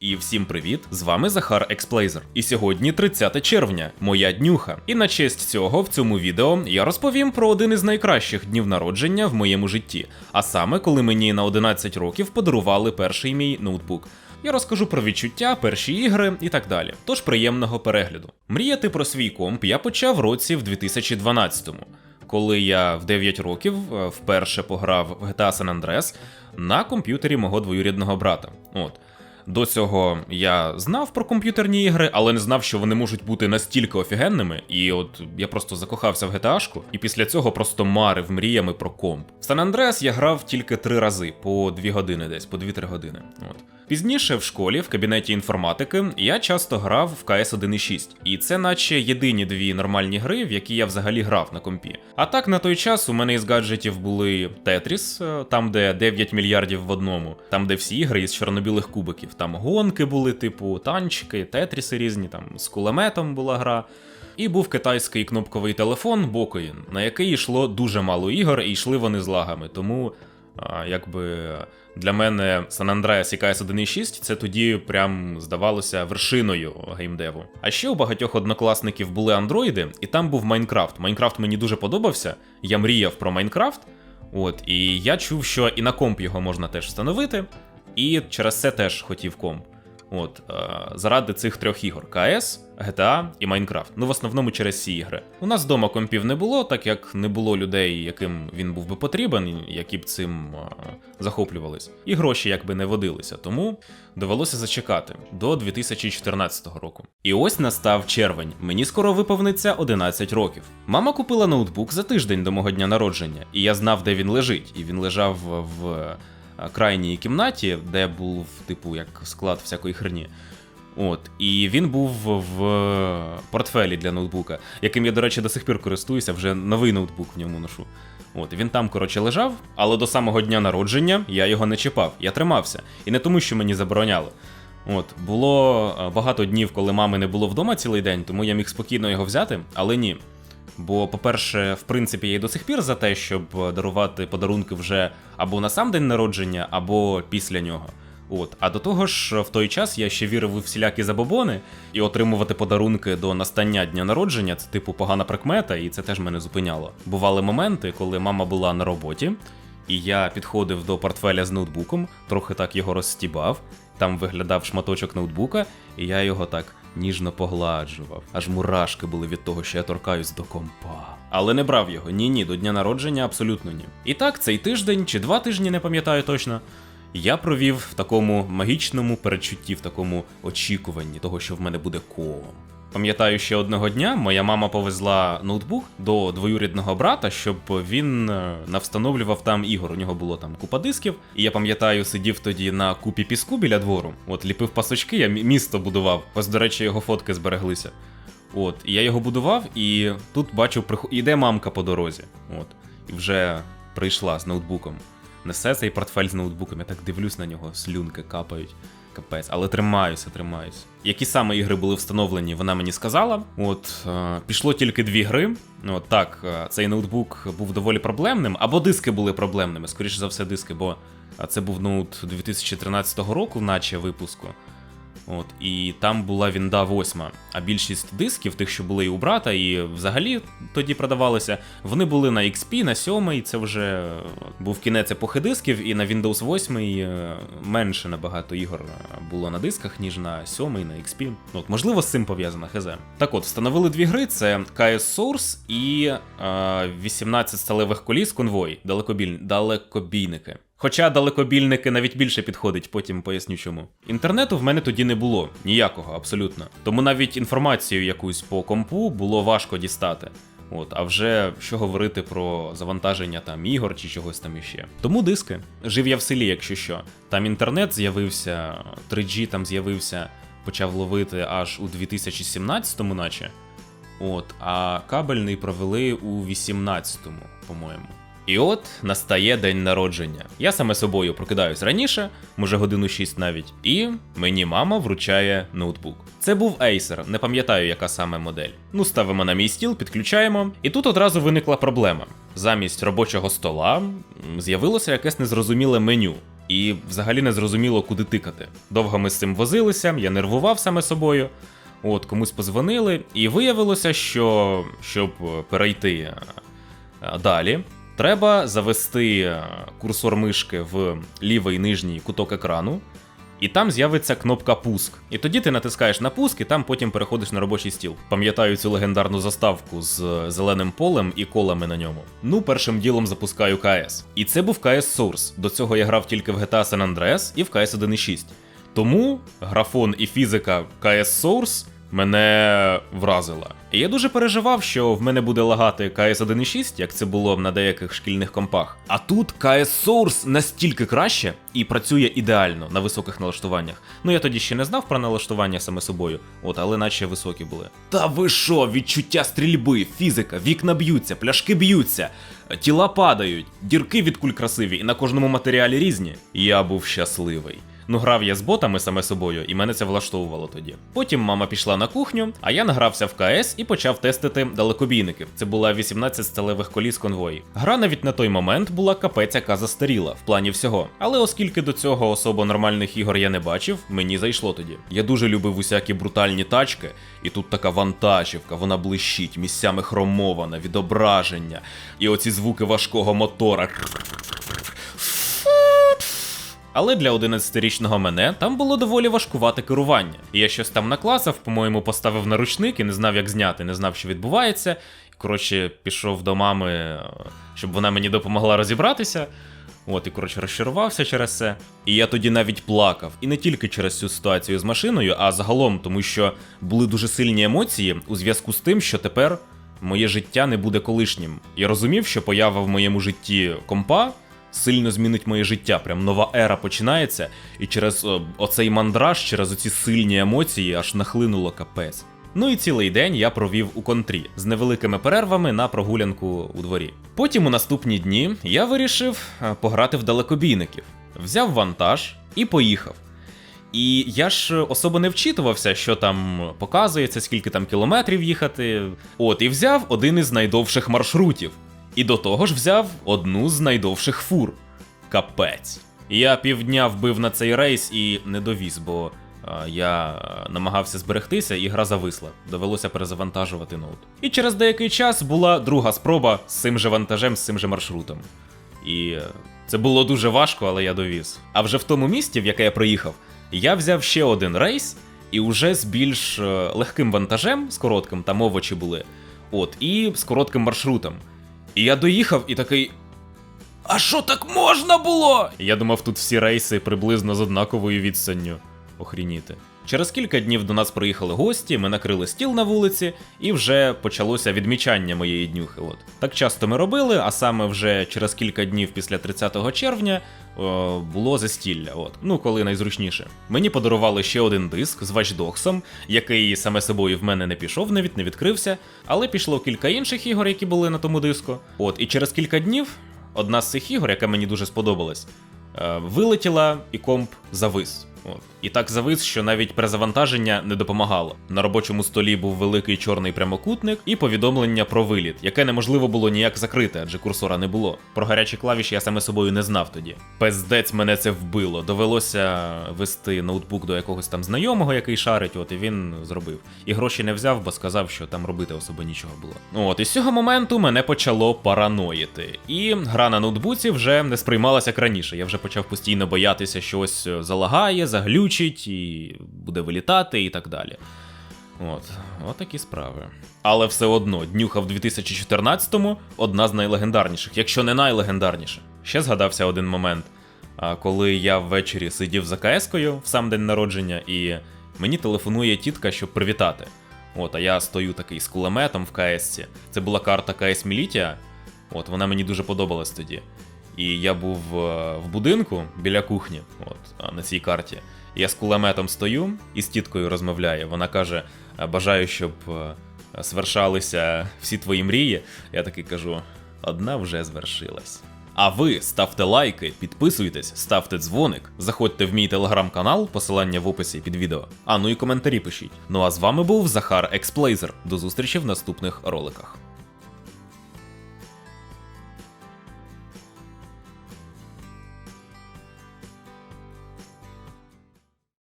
І всім привіт! З вами Захар Експлейзер. І сьогодні 30 червня, моя днюха. І на честь цього в цьому відео я розповім про один із найкращих днів народження в моєму житті, а саме коли мені на 11 років подарували перший мій ноутбук. Я розкажу про відчуття, перші ігри і так далі. Тож приємного перегляду. Мріяти про свій комп я почав році в 2012-му. Коли я в 9 років е, вперше пограв в GTA San Andreas на комп'ютері мого двоюрідного брата. От. До цього я знав про комп'ютерні ігри, але не знав, що вони можуть бути настільки офігенними. І от я просто закохався в GTA-шку, і після цього просто марив мріями про комп. В Сан Андреас я грав тільки три рази, по дві години десь, по 2-3 години. От. Пізніше в школі, в кабінеті інформатики, я часто грав в CS 1.6, і це наче єдині дві нормальні гри, в які я взагалі грав на компі. А так на той час у мене із гаджетів були Тетріс, е, там де 9 мільярдів в одному, там де всі ігри із чорнобілих кубиків. Там гонки були, типу танчики, тетріси різні, там з кулеметом була гра. І був китайський кнопковий телефон Bokoin, на який йшло дуже мало ігор, і йшли вони з лагами. Тому, а, якби для мене San Andreas CS 1.6 це тоді прям здавалося вершиною геймдеву. А ще у багатьох однокласників були андроїди, і там був Майнкрафт. Майнкрафт мені дуже подобався. Я мріяв про Майнкрафт. От, і я чув, що і на комп його можна теж встановити. І через це теж хотів комп. От, е, заради цих трьох ігор: КС, GTA і Майнкрафт. Ну, в основному через ці ігри. У нас вдома компів не було, так як не було людей, яким він був би потрібен, які б цим е, захоплювались. І гроші якби не водилися, тому довелося зачекати до 2014 року. І ось настав червень. Мені скоро виповниться 11 років. Мама купила ноутбук за тиждень до мого дня народження, і я знав, де він лежить. І він лежав в крайній кімнаті, де був, типу, як склад всякої херні. От, і він був в портфелі для ноутбука, яким я, до речі, до сих пір користуюся, вже новий ноутбук в ньому ношу. От, він там, коротше, лежав, але до самого дня народження я його не чіпав, я тримався. І не тому, що мені забороняли. От, було е, багато днів, коли мами не було вдома цілий день, тому я міг спокійно його взяти, але ні. Бо, по-перше, в принципі, я й до сих пір за те, щоб дарувати подарунки вже або на сам день народження, або після нього. От, а до того ж, в той час я ще вірив у всілякі забобони, і отримувати подарунки до настання дня народження це типу погана прикмета, і це теж мене зупиняло. Бували моменти, коли мама була на роботі, і я підходив до портфеля з ноутбуком, трохи так його розстібав. Там виглядав шматочок ноутбука, і я його так ніжно погладжував. Аж мурашки були від того, що я торкаюсь до компа. Але не брав його. Ні, ні, до дня народження абсолютно ні. І так, цей тиждень чи два тижні, не пам'ятаю точно. Я провів в такому магічному передчутті, в такому очікуванні того, що в мене буде ком. Пам'ятаю, ще одного дня моя мама повезла ноутбук до двоюрідного брата, щоб він е, навстановлював там ігор. У нього було там купа дисків. І я пам'ятаю, сидів тоді на купі піску біля двору. От ліпив пасочки, я місто будував. Ось, до речі, його фотки збереглися. От, і я його будував, і тут бачу, іде мамка по дорозі. От, і вже прийшла з ноутбуком. Несе цей портфель з ноутбуком, я так дивлюсь на нього, слюнки капають. Капець, але тримаюся, тримаюся. Які саме ігри були встановлені, вона мені сказала. От е, пішло тільки дві гри. От так, е, цей ноутбук був доволі проблемним, або диски були проблемними, скоріше за все, диски, бо це був ноут 2013 року, наче випуску. От, і там була Вінда 8. А більшість дисків, тих, що були і у брата, і взагалі тоді продавалися, вони були на XP, на 7, це вже е, був кінець епохи дисків, і на Windows 8 е, менше набагато ігор е, було на дисках, ніж на 7 на XP. От, можливо, з цим пов'язано ХЗ. Так от, встановили дві гри: це KS Source і е, 18 сталевих коліс конвой, далекобіль... далекобійники. Хоча далекобільники навіть більше підходить, потім поясню чому. Інтернету в мене тоді не було, ніякого, абсолютно. Тому навіть інформацію якусь по компу було важко дістати. От, а вже що говорити про завантаження там ігор чи чогось там іще. Тому диски. Жив я в селі, якщо що. Там інтернет з'явився, 3G там з'явився, почав ловити аж у 2017-му, наче. От, а кабельний провели у 18-му, по-моєму. І от настає день народження. Я саме собою прокидаюсь раніше, може годину 6 навіть, і мені мама вручає ноутбук. Це був Acer, не пам'ятаю, яка саме модель. Ну, ставимо на мій стіл, підключаємо, і тут одразу виникла проблема. Замість робочого стола з'явилося якесь незрозуміле меню. і взагалі не зрозуміло, куди тикати. Довго ми з цим возилися, я нервував саме собою. От комусь позвонили, і виявилося, що щоб перейти е, далі, треба завести е, курсор мишки в лівий нижній куток екрану, і там з'явиться кнопка пуск. І тоді ти натискаєш на пуск, і там потім переходиш на робочий стіл. Пам'ятаю цю легендарну заставку з зеленим полем і колами на ньому. Ну, першим ділом запускаю КС. І це був КС Source. До цього я грав тільки в GTA San Andreas і в КС 1.6. Тому графон і фізика КС Source мене вразила. І я дуже переживав, що в мене буде лагати КС 1.6, як це було на деяких шкільних компах. А тут КС Source настільки краще і працює ідеально на високих налаштуваннях. Ну я тоді ще не знав про налаштування саме собою, от, але наче високі були. Та ви що, відчуття стрільби, фізика, вікна б'ються, пляшки б'ються, тіла падають, дірки від куль красиві, і на кожному матеріалі різні. Я був щасливий. Ну, грав я з ботами саме собою, і мене це влаштовувало тоді. Потім мама пішла на кухню, а я награвся в КС і почав тестити далекобійники. Це була 18 сталевих коліс конвої. Гра навіть на той момент була капець, яка застаріла в плані всього. Але оскільки до цього особо нормальних ігор я не бачив, мені зайшло тоді. Я дуже любив усякі брутальні тачки, і тут така вантажівка, вона блищить, місцями хромована, відображення, і оці звуки важкого мотора. Але для 11-річного мене там було доволі важкувате керування. І я щось там накласав, по-моєму, поставив на ручник і не знав, як зняти, не знав, що відбувається. Коротше, пішов до мами, е, щоб вона мені допомогла розібратися. От, і коротше розчарувався через це. І я тоді навіть плакав. І не тільки через цю ситуацію з машиною, а загалом, тому що були дуже сильні емоції у зв'язку з тим, що тепер моє життя не буде колишнім. Я розумів, що поява в моєму житті компа сильно змінить моє життя. Прям нова ера починається, і через оцей мандраж, через оці сильні емоції аж нахлинуло капець. Ну і цілий день я провів у контрі з невеликими перервами на прогулянку у дворі. Потім у наступні дні я вирішив е, пограти в далекобійників, взяв вантаж і поїхав. І я ж особо не вчитувався, що там показується, скільки там кілометрів їхати. От, і взяв один із найдовших маршрутів. І до того ж взяв одну з найдовших фур. Капець. Я півдня вбив на цей рейс і не довіз, бо а, я намагався зберегтися, і гра зависла. Довелося перезавантажувати ноут. І через деякий час була друга спроба з цим же вантажем, з цим же маршрутом. І е, це було дуже важко, але я довіз. А вже в тому місті, в яке я приїхав, я взяв ще один рейс, і вже з більш е, легким вантажем, з коротким, там овочі були. От, і з коротким маршрутом. І я доїхав і такий. А що так можна було? Я думав, тут всі рейси приблизно з однаковою відстанню. Охрініти. Через кілька днів до нас приїхали гості, ми накрили стіл на вулиці, і вже почалося відмічання моєї днюхи. От так часто ми робили, а саме вже через кілька днів після 30 червня о, було застілля. От ну коли найзручніше. Мені подарували ще один диск з Watch який саме собою в мене не пішов, навіть не відкрився, але пішло кілька інших ігор, які були на тому диску. От і через кілька днів одна з цих ігор, яка мені дуже сподобалась, е, вилетіла і комп завис. От. І так завис, що навіть перезавантаження не допомагало. На робочому столі був великий чорний прямокутник і повідомлення про виліт, яке неможливо було ніяк закрити, адже курсора не було. Про гарячі клавіші я саме собою не знав тоді. Пездець мене це вбило. Довелося вести ноутбук до якогось там знайомого, який шарить, от і він зробив. І гроші не взяв, бо сказав, що там робити особо нічого було. От і з цього моменту мене почало параноїти. І гра на ноутбуці вже не сприймалася як раніше. Я вже почав постійно боятися, що ось залагає, заглючить і буде вилітати і так далі. От, от такі справи. Але все одно, днюха в 2014-му одна з найлегендарніших, якщо не найлегендарніша. Ще згадався один момент, коли я ввечері сидів за КС-кою в сам день народження, і мені телефонує тітка, щоб привітати. От, а я стою такий з кулеметом в КС. Це була карта КС Мілітія. От, вона мені дуже подобалась тоді. І я був е, в будинку біля кухні, от, на цій карті. Я з кулеметом стою і з тіткою розмовляю. Вона каже: Бажаю, щоб е, свершалися всі твої мрії. Я такий кажу: одна вже звершилась. А ви ставте лайки, підписуйтесь, ставте дзвоник, заходьте в мій телеграм-канал, посилання в описі під відео. А ну і коментарі пишіть. Ну а з вами був Захар Експлейзер. До зустрічі в наступних роликах.